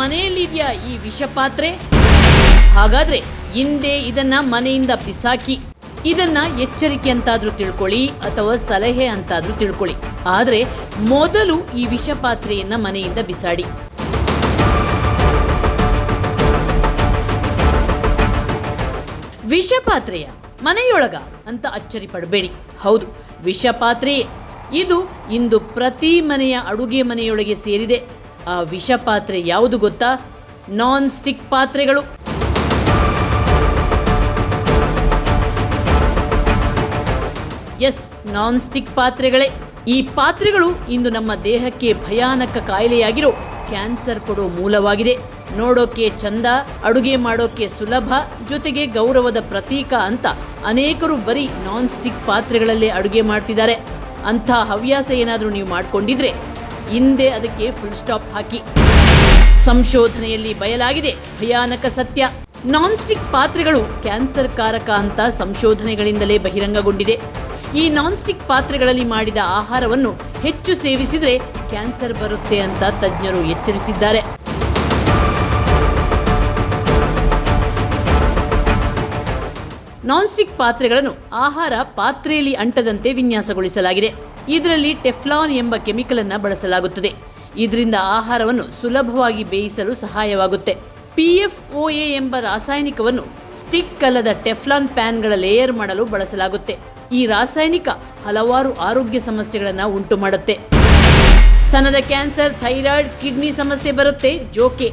ಮನೆಯಲ್ಲಿದೆಯಾ ಈ ವಿಷ ಪಾತ್ರೆ ಹಾಗಾದ್ರೆ ಹಿಂದೆ ಇದನ್ನ ಮನೆಯಿಂದ ಬಿಸಾಕಿ, ಇದನ್ನ ಎಚ್ಚರಿಕೆ ಅಂತಾದ್ರೂ ತಿಳ್ಕೊಳ್ಳಿ ಅಥವಾ ಸಲಹೆ ಅಂತಾದ್ರೂ ತಿಳ್ಕೊಳ್ಳಿ. ಆದ್ರೆ ಮೊದಲು ಈ ವಿಷ ಪಾತ್ರೆಯನ್ನ ಮನೆಯಿಂದ ಬಿಸಾಡಿ. ವಿಷಪಾತ್ರೆಯ ಮನೆಯೊಳಗ ಅಂತ ಅಚ್ಚರಿ ಪಡಬೇಡಿ. ಹೌದು, ವಿಷಪಾತ್ರೆಯೇ. ಇದು ಇಂದು ಪ್ರತಿ ಮನೆಯ ಅಡುಗೆ ಮನೆಯೊಳಗೆ ಸೇರಿದೆ. ಆ ವಿಷ ಪಾತ್ರೆ ಯಾವುದು ಗೊತ್ತಾ? ನಾನ್ ಸ್ಟಿಕ್ ಪಾತ್ರೆಗಳು. ಎಸ್ ನಾನ್ ಸ್ಟಿಕ್ ಪಾತ್ರೆಗಳೇ. ಈ ಪಾತ್ರೆಗಳು ಇಂದು ನಮ್ಮ ದೇಹಕ್ಕೆ ಭಯಾನಕ ಕಾಯಿಲೆಯಾಗಿರೋ ಕ್ಯಾನ್ಸರ್ ಕೊಡೋ ಮೂಲವಾಗಿದೆ. ನೋಡೋಕೆ ಚಂದ, ಅಡುಗೆ ಮಾಡೋಕೆ ಸುಲಭ, ಜೊತೆಗೆ ಗೌರವದ ಪ್ರತೀಕ ಅಂತ ಅನೇಕರು ಬರೀ ನಾನ್ ಸ್ಟಿಕ್ ಪಾತ್ರೆಗಳಲ್ಲೇ ಅಡುಗೆ ಮಾಡ್ತಿದ್ದಾರೆ. ಅಂಥ ಹವ್ಯಾಸ ಏನಾದರೂ ನೀವು ಮಾಡ್ಕೊಂಡಿದ್ರೆ ಹಿಂದೆ ಅದಕ್ಕೆ ಫುಲ್ ಸ್ಟಾಪ್ ಹಾಕಿ. ಸಂಶೋಧನೆಯಲ್ಲಿ ಬಯಲಾಗಿದೆ ಭಯಾನಕ ಸತ್ಯ. ನಾನ್ ಸ್ಟಿಕ್ ಪಾತ್ರೆಗಳು ಕ್ಯಾನ್ಸರ್ ಕಾರಕ ಅಂತ ಸಂಶೋಧನೆಗಳಿಂದಲೇ ಬಹಿರಂಗಗೊಂಡಿದೆ. ಈ ನಾನ್ ಸ್ಟಿಕ್ ಪಾತ್ರೆಗಳಲ್ಲಿ ಮಾಡಿದ ಆಹಾರವನ್ನು ಹೆಚ್ಚು ಸೇವಿಸಿದರೆ ಕ್ಯಾನ್ಸರ್ ಬರುತ್ತೆ ಅಂತ ತಜ್ಞರು ಎಚ್ಚರಿಸಿದ್ದಾರೆ. ನಾನ್ ಸ್ಟಿಕ್ ಪಾತ್ರೆಗಳನ್ನು ಆಹಾರ ಪಾತ್ರೆಯಲ್ಲಿ ಅಂಟದಂತೆ ವಿನ್ಯಾಸಗೊಳಿಸಲಾಗಿದೆ. ಇದರಲ್ಲಿ ಟೆಫ್ಲಾನ್ ಎಂಬ ಕೆಮಿಕಲ್ ಅನ್ನು ಬಳಸಲಾಗುತ್ತದೆ. ಇದರಿಂದ ಆಹಾರವನ್ನು ಸುಲಭವಾಗಿ ಬೇಯಿಸಲು ಸಹಾಯವಾಗುತ್ತೆ. ಪಿಎಫ್ಒಎ ಎಂಬ ರಾಸಾಯನಿಕವನ್ನು ಸ್ಟಿಕ್ ಅಲ್ಲದ ಟೆಫ್ಲಾನ್ ಪ್ಯಾನ್ಗಳ ಲೇಯರ್ ಮಾಡಲು ಬಳಸಲಾಗುತ್ತೆ. ಈ ರಾಸಾಯನಿಕ ಹಲವಾರು ಆರೋಗ್ಯ ಸಮಸ್ಯೆಗಳನ್ನು ಉಂಟು ಮಾಡುತ್ತೆ ಸ್ತನದ ಕ್ಯಾನ್ಸರ್, ಥೈರಾಯ್ಡ್, ಕಿಡ್ನಿ ಸಮಸ್ಯೆ ಬರುತ್ತೆ. ಜೋಕೆ.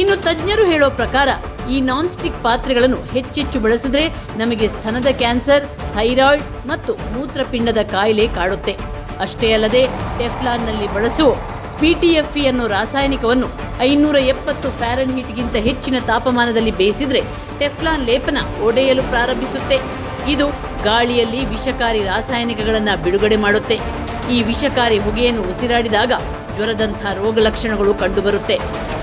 ಇನ್ನು ತಜ್ಞರು ಹೇಳೋ ಪ್ರಕಾರ ಈ ನಾನ್ ಸ್ಟಿಕ್ ಪಾತ್ರೆಗಳನ್ನು ಹೆಚ್ಚೆಚ್ಚು ಬಳಸಿದ್ರೆ ನಮಗೆ ಸ್ತನದ ಕ್ಯಾನ್ಸರ್, ಥೈರಾಯ್ಡ್ ಮತ್ತು ಮೂತ್ರಪಿಂಡದ ಕಾಯಿಲೆ ಕಾಡುತ್ತೆ. ಅಷ್ಟೇ ಅಲ್ಲದೆ ಟೆಫ್ಲಾನ್ನಲ್ಲಿ ಬಳಸುವ ಇ ಅನ್ನೋ ರಾಸಾಯನಿಕವನ್ನು ಐನೂರ ಎಪ್ಪತ್ತು ಫ್ಯಾರನ್ ಹೀಟ್ಗಿಂತ ಹೆಚ್ಚಿನ ತಾಪಮಾನದಲ್ಲಿ ಬೇಯಿಸಿದ್ರೆ ಟೆಫ್ಲಾನ್ ಲೇಪನ ಒಡೆಯಲು ಪ್ರಾರಂಭಿಸುತ್ತೆ. ಇದು ಗಾಳಿಯಲ್ಲಿ ವಿಷಕಾರಿ ರಾಸಾಯನಿಕಗಳನ್ನು ಬಿಡುಗಡೆ ಮಾಡುತ್ತೆ. ಈ ವಿಷಕಾರಿ ಹೊಗೆಯನ್ನು ಉಸಿರಾಡಿದಾಗ ಜ್ವರದಂಥ ರೋಗ ಲಕ್ಷಣಗಳು ಕಂಡುಬರುತ್ತೆ.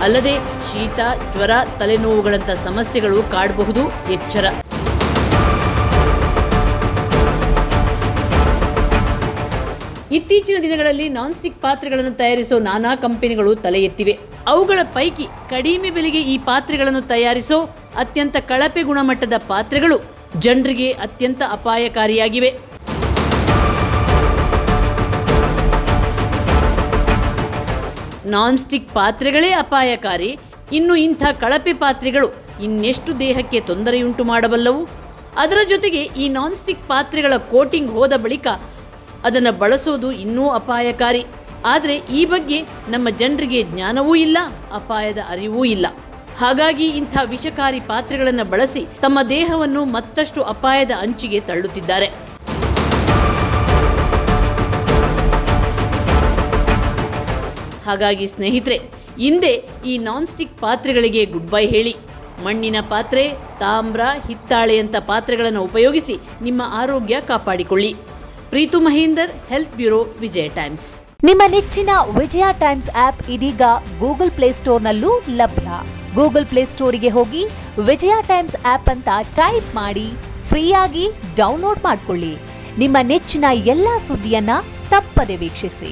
ಅಲ್ಲದೆ ಶೀತ, ಜ್ವರ, ತಲೆನೋವುಗಳಂಥ ಸಮಸ್ಯೆಗಳು ಕಾಡಬಹುದು, ಎಚ್ಚರ. ಇತ್ತೀಚಿನ ದಿನಗಳಲ್ಲಿ ನಾನ್ ಸ್ಟಿಕ್ ಪಾತ್ರೆಗಳನ್ನು ತಯಾರಿಸೋ ನಾನಾ ಕಂಪನಿಗಳು ತಲೆ ಎತ್ತಿವೆ ಅವುಗಳ ಪೈಕಿ ಕಡಿಮೆ ಬೆಲೆಗೆ ಈ ಪಾತ್ರೆಗಳನ್ನು ತಯಾರಿಸೋ ಅತ್ಯಂತ ಕಳಪೆ ಗುಣಮಟ್ಟದ ಪಾತ್ರೆಗಳು ಜನರಿಗೆ ಅತ್ಯಂತ ಅಪಾಯಕಾರಿಯಾಗಿವೆ. ನಾನ್ ಸ್ಟಿಕ್ ಪಾತ್ರೆಗಳೇ ಅಪಾಯಕಾರಿ. ಇನ್ನು ಇಂಥ ಕಳಪೆ ಪಾತ್ರೆಗಳು ಇನ್ನೆಷ್ಟು ದೇಹಕ್ಕೆ ತೊಂದರೆಯುಂಟು ಮಾಡಬಲ್ಲವು? ಅದರ ಜೊತೆಗೆ ಈ ನಾನ್ ಸ್ಟಿಕ್ ಪಾತ್ರೆಗಳ ಕೋಟಿಂಗ್ ಹೋದ ಬಳಿಕ ಅದನ್ನು ಬಳಸೋದು ಇನ್ನೂ ಅಪಾಯಕಾರಿ. ಆದರೆ ಈ ಬಗ್ಗೆ ನಮ್ಮ ಜನರಿಗೆ ಜ್ಞಾನವೂ ಇಲ್ಲ, ಅಪಾಯದ ಅರಿವೂ ಇಲ್ಲ. ಹಾಗಾಗಿ ಇಂಥ ವಿಷಕಾರಿ ಪಾತ್ರೆಗಳನ್ನು ಬಳಸಿ ತಮ್ಮ ದೇಹವನ್ನು ಮತ್ತಷ್ಟು ಅಪಾಯದ ಅಂಚಿಗೆ ತಳ್ಳುತ್ತಿದ್ದಾರೆ. ಹಾಗಾಗಿ ಸ್ನೇಹಿತರೆ, ಹಿಂದೆ ಈ ನಾನ್ ಸ್ಟಿಕ್ ಪಾತ್ರೆಗಳಿಗೆ ಗುಡ್ ಬೈ ಹೇಳಿ. ಮಣ್ಣಿನ ಪಾತ್ರೆ, ತಾಮ್ರ ಹಿತ್ತಾಳೆಯಂಥ ಪಾತ್ರೆಗಳನ್ನು ಉಪಯೋಗಿಸಿ ನಿಮ್ಮ ಆರೋಗ್ಯ ಕಾಪಾಡಿಕೊಳ್ಳಿ. Preethu Mahender health bureau Vijaya Times ನಿಮ್ಮ ನೆಚ್ಚಿನ ವಿಜಯ ಟೈಮ್ಸ್ ಆಪ್ ಇದೀಗ ಗೂಗಲ್ ಪ್ಲೇ ಸ್ಟೋರ್ನಲ್ಲೂ ಲಭ್ಯ. ಗೂಗಲ್ ಪ್ಲೇ ಸ್ಟೋರಿಗೆ ಹೋಗಿ ವಿಜಯ ಟೈಮ್ಸ್ ಆಪ್ ಅಂತ ಟೈಪ್ ಮಾಡಿ ಫ್ರೀಯಾಗಿ ಡೌನ್ಲೋಡ್ ಮಾಡಿಕೊಳ್ಳಿ. ನಿಮ್ಮ ನೆಚ್ಚಿನ ಎಲ್ಲಾ ಸುದ್ದಿಯನ್ನ ತಪ್ಪದೆ ವೀಕ್ಷಿಸಿ.